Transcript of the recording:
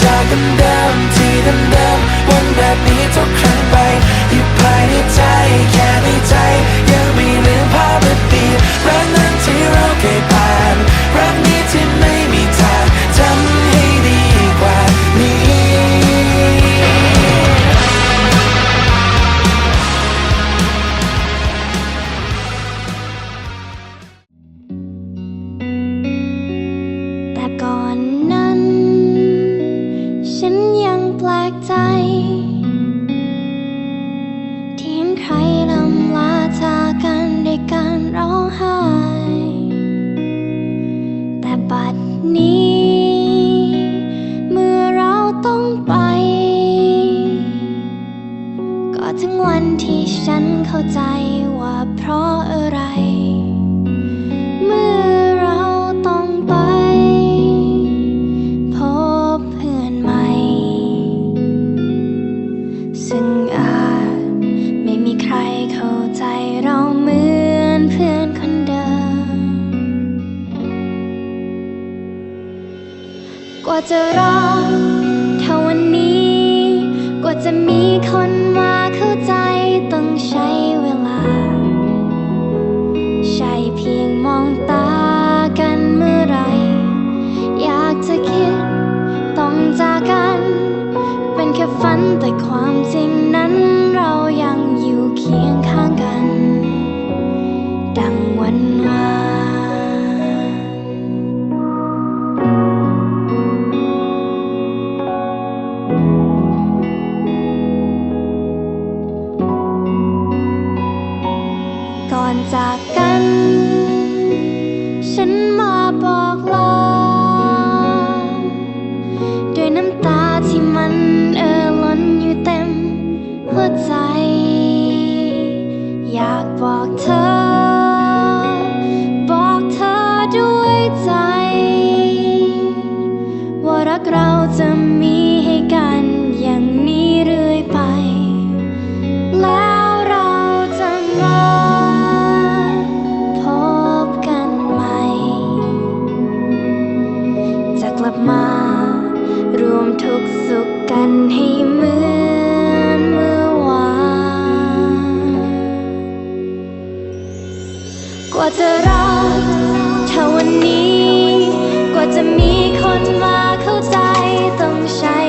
shotgun down, tea them down. ที่ฉันเข้าใจว่าเพราะอะไร เมื่อเราต้องไป พบเพื่อนใหม่ ซึ่งอาจไม่มีใครเข้าใจเราเหมือนเพื่อนคนเดิม กว่าจะรอเท่าวันนี้ กว่าจะมีคนมาเข้าใจ จากกัน ฉันมาบอกลาด้วยน้ำตาที่มันเอ่อล้นอยู่เต็มหัวใจ อยากบอกเธอ ทุกสุขกันให้เหมือนเมื่อวานกว่าจะรอเท่าวันนี้ กว่าจะมีคนมาเข้าใจต้องใช้